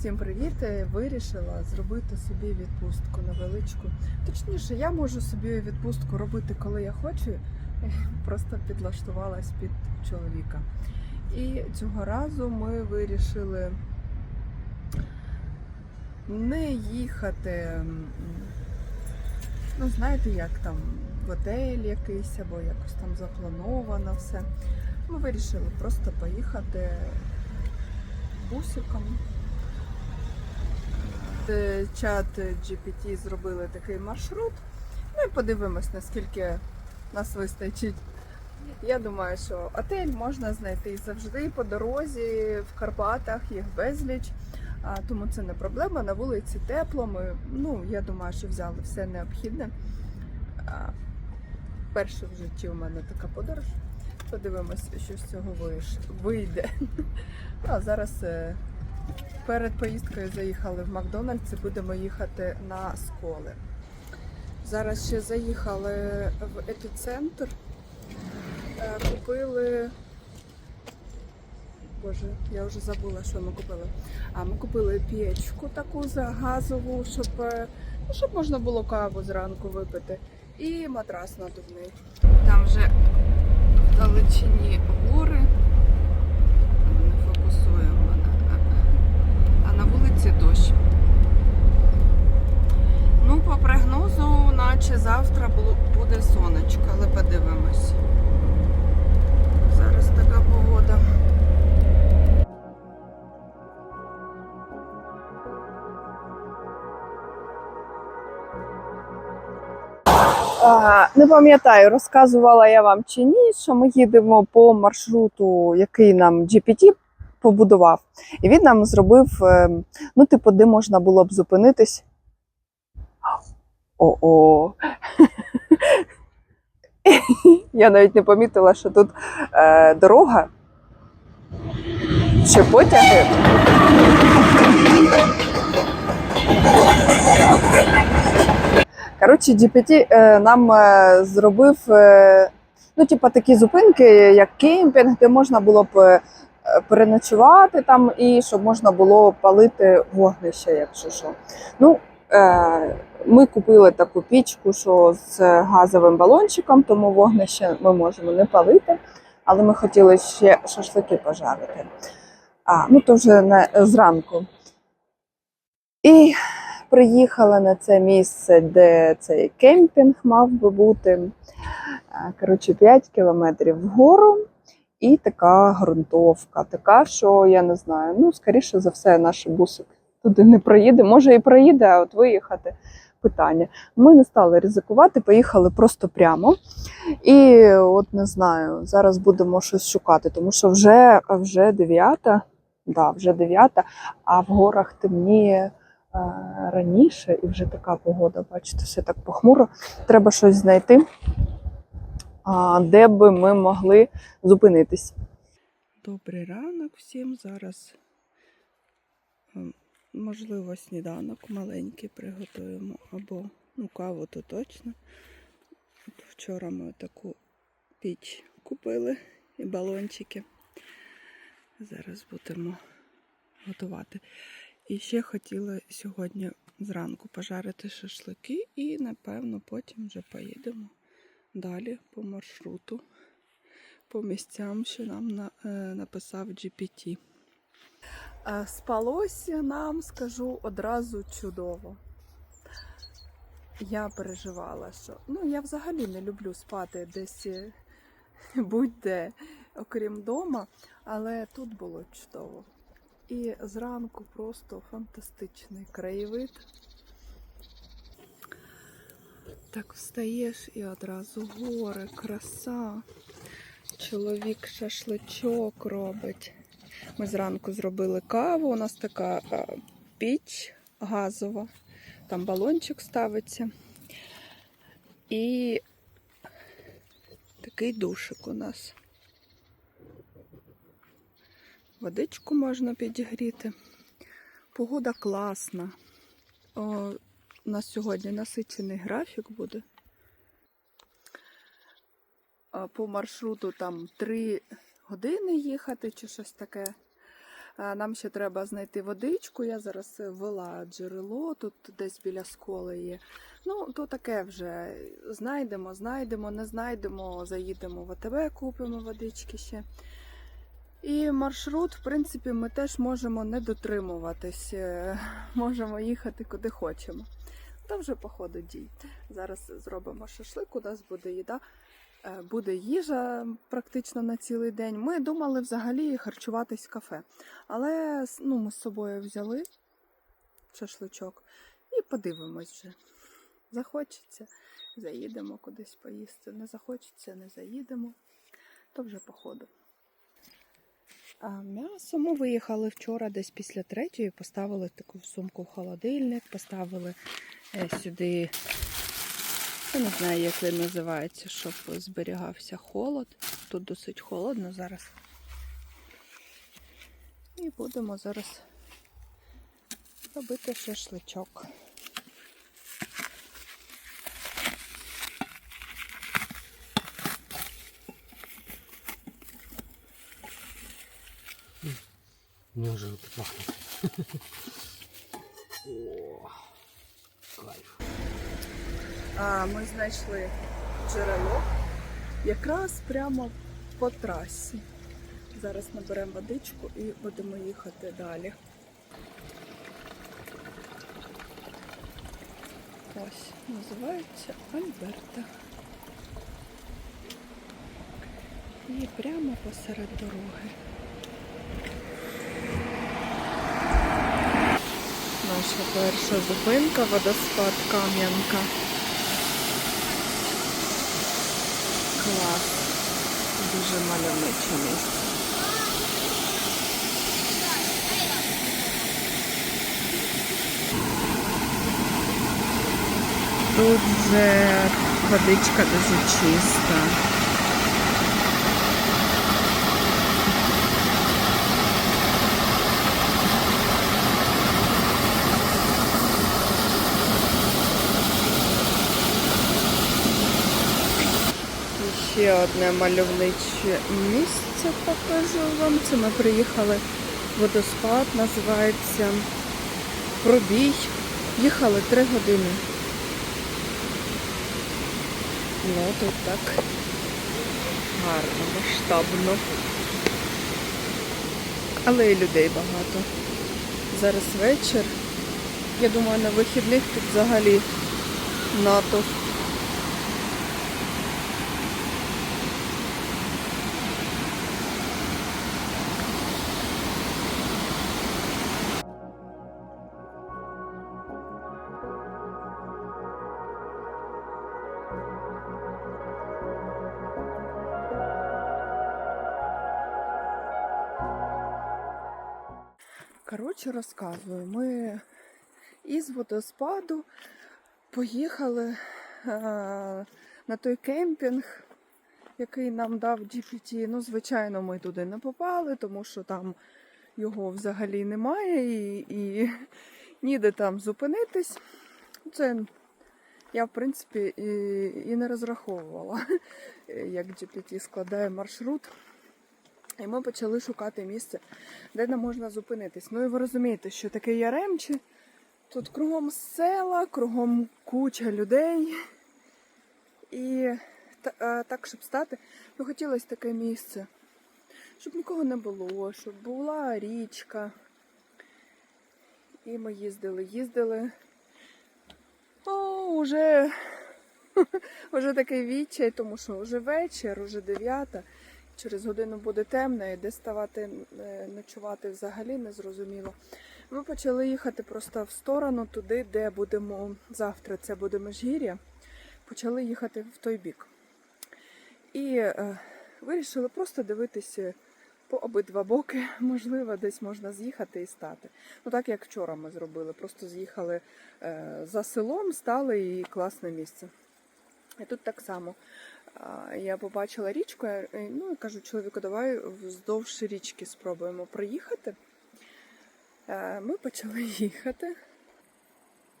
Всім привіт! Е, Вирішила зробити собі відпустку невеличку. Точніше, я можу собі відпустку робити, коли я хочу. Е, Просто підлаштувалась під чоловіка. І цього разу ми вирішили не їхати. Ну, знаєте, як там в готель якийсь або якось там заплановано все. Ми вирішили просто поїхати бусиком. Е, Чат GPT зробили такий маршрут. Ну і подивимось, наскільки нас вистачить. Я думаю, що отель можна знайти завжди по дорозі, в Карпатах, їх безліч. Тому це не проблема. На вулиці тепло. Ми, ну, я думаю, що взяли все необхідне. Перше в житті у мене така подорож. Подивимось, що з цього вийде. А зараз е, перед поїздкою заїхали в Макдональдс і будемо їхати на сколи. Зараз ще заїхали в епіцентр, е, купили. Боже, я вже забула, що ми купили. А ми купили печку таку газову, щоб, е, ну, щоб можна було каву зранку випити. І матрас надувний. Там вже вдалечині гори. Не фокусує в мене. А на вулиці дощ. Ну, по прогнозу, наче завтра буде сонечко, але подивимось. Зараз така погода. Не пам'ятаю, розказувала я вам чи ні, що ми їдемо по маршруту, який нам GPT побудував. І він нам зробив, е, ну, типу, де можна було б зупинитись. О-о. Я навіть не помітила, що тут е, дорога. Ще потяги. Коротше, GPT е, нам е, зробив е, ну, типу, такі зупинки, як кемпінг, де можна було б е, переночувати там і щоб можна було палити вогнище, якщо що. Ну, ми купили таку пічку, що з газовим балончиком, тому вогнище ми можемо не палити, але ми хотіли ще шашлики пожарити. А, ну то вже не зранку. І приїхала на це місце, де цей кемпінг мав би бути. Е, Коротше, 5 кілометрів вгору. І така ґрунтовка, така, що я не знаю. Ну, скоріше за все, наш бусик туди не проїде. Може і проїде, а от виїхати питання. Ми не стали ризикувати, поїхали просто прямо. І от не знаю, зараз будемо щось шукати, тому що вже, вже 9, да, вже 9, а в горах темніє е, раніше, і вже така погода, бачите, все так похмуро. Треба щось знайти, де би ми могли зупинитись. Добрий ранок всім. Зараз, можливо, сніданок маленький приготуємо, або ну, каву то точно. От Вчора ми таку піч купили і балончики. Зараз будемо готувати. І ще хотіла сьогодні зранку пожарити шашлики і, напевно, потім вже поїдемо далі по маршруту, по місцям, що нам на, е, написав GPT. Е, Спалося нам, скажу, одразу чудово. Я переживала, що ну я взагалі не люблю спати десь е, будь-де, окрім дома, але тут було чудово. І зранку просто фантастичний краєвид. Так встаєш і одразу гори, краса. Чоловік шашличок робить. Ми зранку зробили каву. У нас така піч газова, там балончик ставиться. І такий душик у нас. Водичку можна підігріти. Погода класна. О, у нас сьогодні насичений графік буде. По маршруту там 3 години їхати чи щось таке. Нам ще треба знайти водичку. Я зараз вела джерело, тут десь біля сколи є. Ну, то таке вже знайдемо, знайдемо, не знайдемо, заїдемо в АТБ, купимо водички ще. І маршрут, в принципі, ми теж можемо не дотримуватись, е, можемо їхати куди хочемо. То вже по ходу дій. Зараз зробимо шашлик, у нас буде їда, буде їжа практично на цілий день. Ми думали взагалі харчуватись в кафе. Але ну, ми з собою взяли шашличок і подивимось вже. Захочеться, заїдемо кудись поїсти. Не захочеться, не заїдемо. То вже по ходу. А м'ясо ми виїхали вчора десь після третьої, поставили таку сумку в холодильник, поставили е, сюди, я не знаю, як він називається, щоб зберігався холод. Тут досить холодно зараз. І будемо зараз робити шашличок. Мне уже вот пахнет. О, кайф. А ми знайшли джерело якраз прямо по трасі. Зараз наберемо водичку і будемо їхати далі. Ось, називається Альберта. І прямо посеред дороги. Наша перша зупинка водоспад Кам'янка. Клас. Дуже мальовниче місце. Тут же водичка дуже чиста. І Ще одне мальовниче місце покажу вам. Це ми приїхали в водоспад, називається Пробій. Їхали три години. Ну, тут так гарно, масштабно. Але і людей багато. Зараз вечір. Я думаю, на вихідних тут взагалі натовп. Коротше, розказую. Ми із водоспаду поїхали е, на той кемпінг, який нам дав GPT. Ну, звичайно, ми туди не попали, тому що там його взагалі немає і, і ніде там зупинитись. Це я, в принципі, і, і не розраховувала, як GPT складає маршрут. І ми почали шукати місце, де нам можна зупинитись. Ну і ви розумієте, що таке Яремче. Тут кругом села, кругом куча людей. І так, щоб стати, ну хотілося таке місце, щоб нікого не було, щоб була річка. І ми їздили, їздили. О, уже, уже такий відчай, тому що вже вечір, уже дев'ята. Через годину буде темно і де ставати е, ночувати взагалі не зрозуміло. Ми почали їхати просто в сторону туди, де будемо завтра. Це буде Межгір'я. Почали їхати в той бік. І е, вирішили просто дивитися по обидва боки. Можливо, десь можна з'їхати і стати. Ну так як вчора ми зробили. Просто з'їхали е, за селом, стали і класне місце. І тут так само. Я побачила річку, е, ну і кажу чоловіку, давай вздовж річки спробуємо проїхати. Е, Ми почали їхати.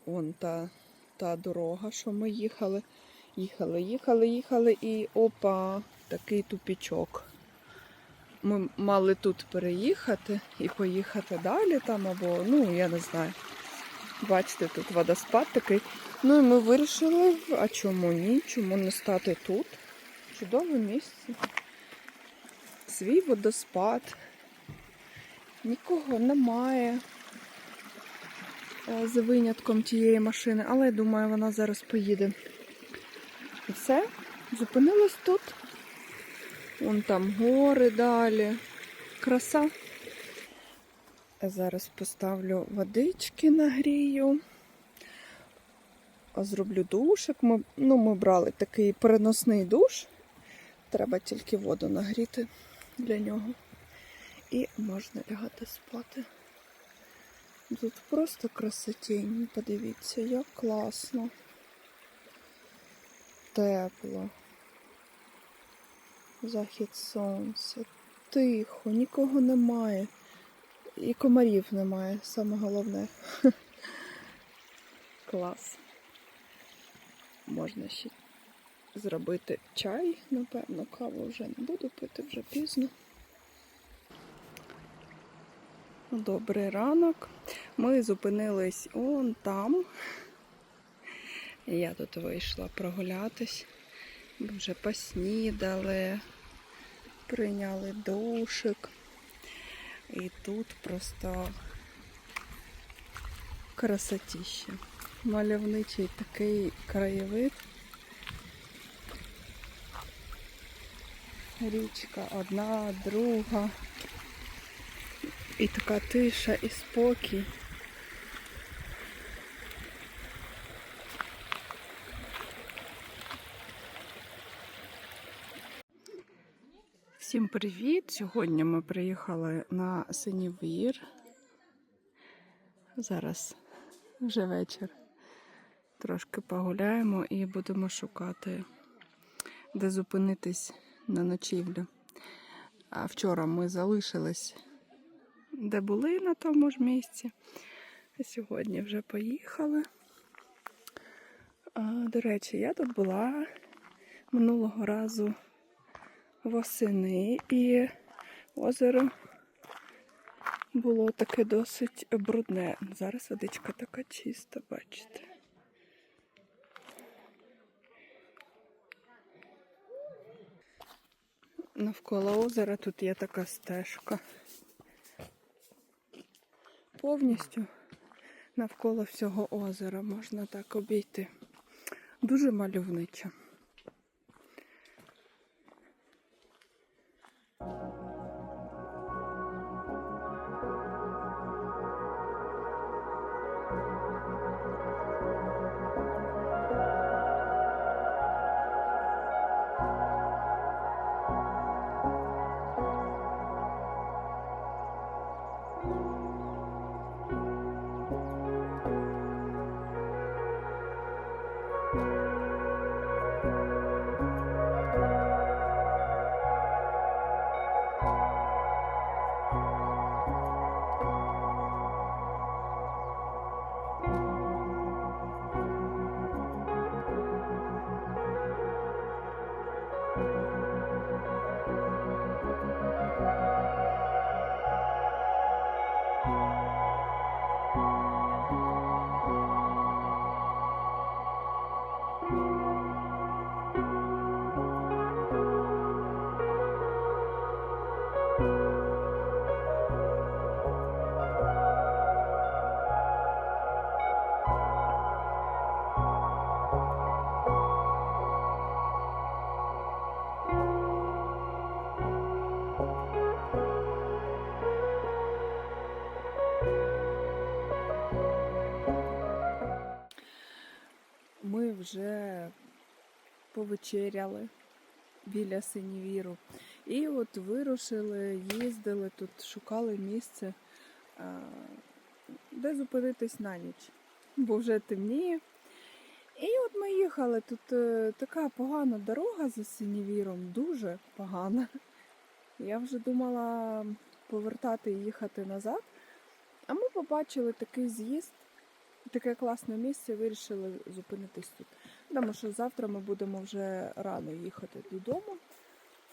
Вон та, та дорога, що ми їхали. Їхали, їхали, їхали і опа, такий тупічок. ми мали тут переїхати і поїхати далі там, або, ну, я не знаю. Бачите, тут водоспад такий. Ну і ми вирішили, а чому ні? Чому не стати тут? Чудове місце. Свій водоспад. Нікого немає. Е, За винятком тієї машини, але я думаю, вона зараз поїде. І все, зупинилась тут. Вон там гори далі. Краса. Зараз поставлю водички нагрію. Зроблю душик. Ми, ну, ми брали такий переносний душ. Треба тільки воду нагріти для нього. І можна лягати спати. Тут просто красотінь. Подивіться, як класно. Тепло. Захід сонця. Тихо, нікого немає. І комарів немає, саме головне. Клас. Можна ще зробити чай, напевно, каву вже не буду пити, вже пізно. Добрий ранок. Ми зупинились он там. Я тут вийшла прогулятись. Вже поснідали, прийняли душик. І тут просто красотіще. Мальовничий такий краєвид. Річка одна, друга. І така тиша і спокій. Всім привіт! Сьогодні ми приїхали на Синівір. Зараз вже вечір. Трошки погуляємо і будемо шукати, де зупинитись на ночівлю. А вчора ми залишились, де були на тому ж місці. Сьогодні вже поїхали. А, До речі, я тут була минулого разу восени і озеро було таке досить брудне. Зараз водичка така чиста, бачите. Навколо озера тут є така стежка. Повністю навколо всього озера можна так обійти. Дуже мальовниче. Повечеряли біля Синівіру. І от вирушили, їздили тут, шукали місце, де зупинитись на ніч, бо вже темніє. І от ми їхали. Тут е, така погана дорога за Синівіром, дуже погана. Я вже думала повертати і їхати назад. А ми побачили такий з'їзд, таке класне місце, вирішили зупинитись тут. Тому що завтра ми будемо вже рано їхати додому.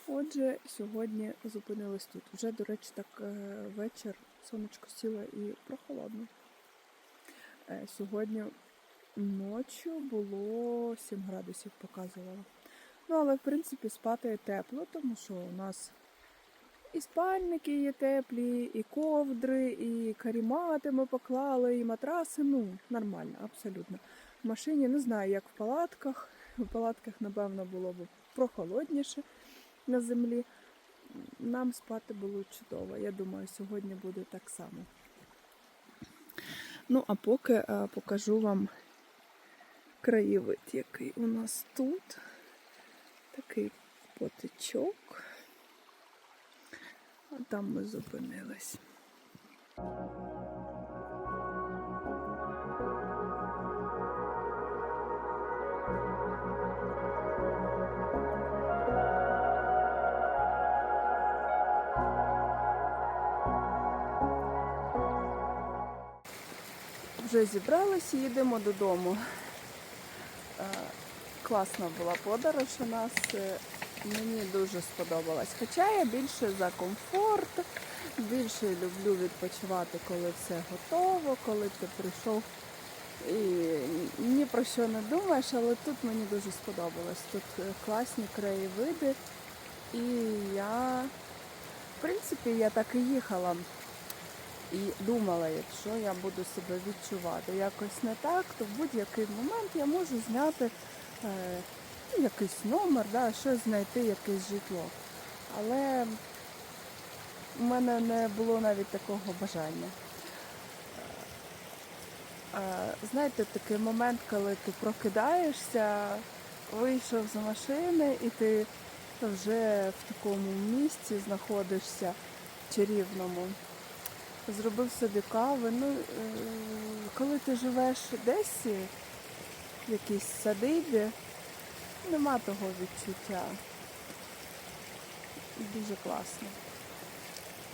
Отже, сьогодні зупинились тут. Вже, до речі, так е, вечір, сонечко сіло і прохолодно. Е, Сьогодні ночі було 7 градусів показувало. Ну, але в принципі спати тепло, тому що у нас і спальники є теплі, і ковдри, і карімати ми поклали, і матраси. Ну, нормально, абсолютно. Машині не знаю, як в палатках. В палатках, напевно, було б прохолодніше на землі. Нам спати було чудово. Я думаю, сьогодні буде так само. Ну, а поки е, покажу вам краєвид, який у нас тут. Такий потичок. А там ми зупинились. Вже зібралися, їдемо додому. Е, Класна була подорож у нас. е, Мені дуже сподобалась. Хоча я більше за комфорт, більше люблю відпочивати, коли все готово, коли ти прийшов і ні про що не думаєш, але тут мені дуже сподобалось. Тут е, класні краєвиди. І я, в принципі, я так і їхала. І думала, якщо я буду себе відчувати якось не так, то в будь-який момент я можу зняти е, ну, якийсь номер, да, щось знайти, якесь житло. Але в мене не було навіть такого бажання. Е, знаєте, такий момент, коли ти прокидаєшся, вийшов з машини і ти вже в такому місці знаходишся чарівному зробив собі кави. Ну, е, коли ти живеш десь е, в якійсь садибі, нема того відчуття. Дуже класно.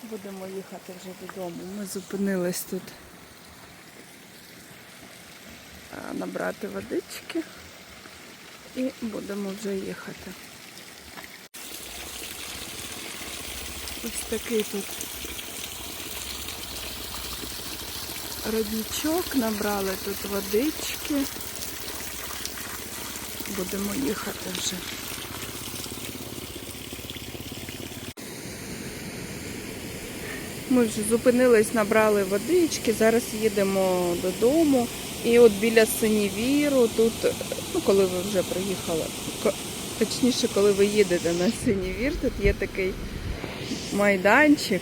Будемо їхати вже додому. Ми зупинились тут набрати водички і будемо вже їхати. Ось такий тут родничок, набрали тут водички. Будемо їхати вже. Ми вже зупинились, набрали водички, зараз їдемо додому. І от біля Синівіру, тут, ну коли ви вже приїхали, точніше, коли ви їдете на Синівір, тут є такий майданчик.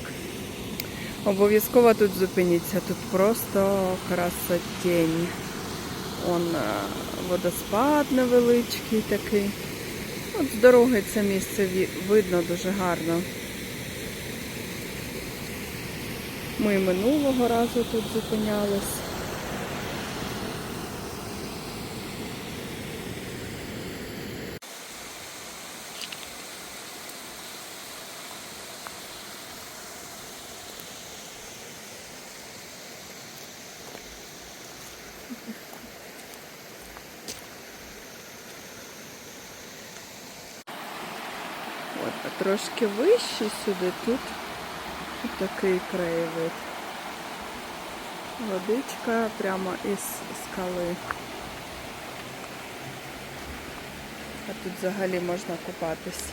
Обов'язково тут зупиніться, тут просто красотень. Он е, водоспад невеличкий такий. От з дороги це місце видно дуже гарно. Ми минулого разу тут зупинялись. От, а трошки вище сюди тут такий краєвид. Водичка прямо із скали. А тут взагалі можна купатись.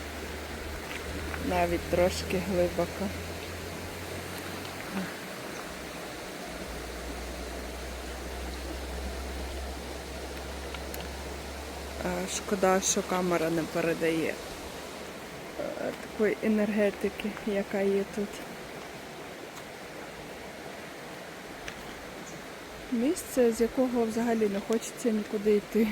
Навіть трошки глибоко. Е, Шкода, що камера не передає такої енергетики, яка є тут. Місце, з якого взагалі не хочеться нікуди йти.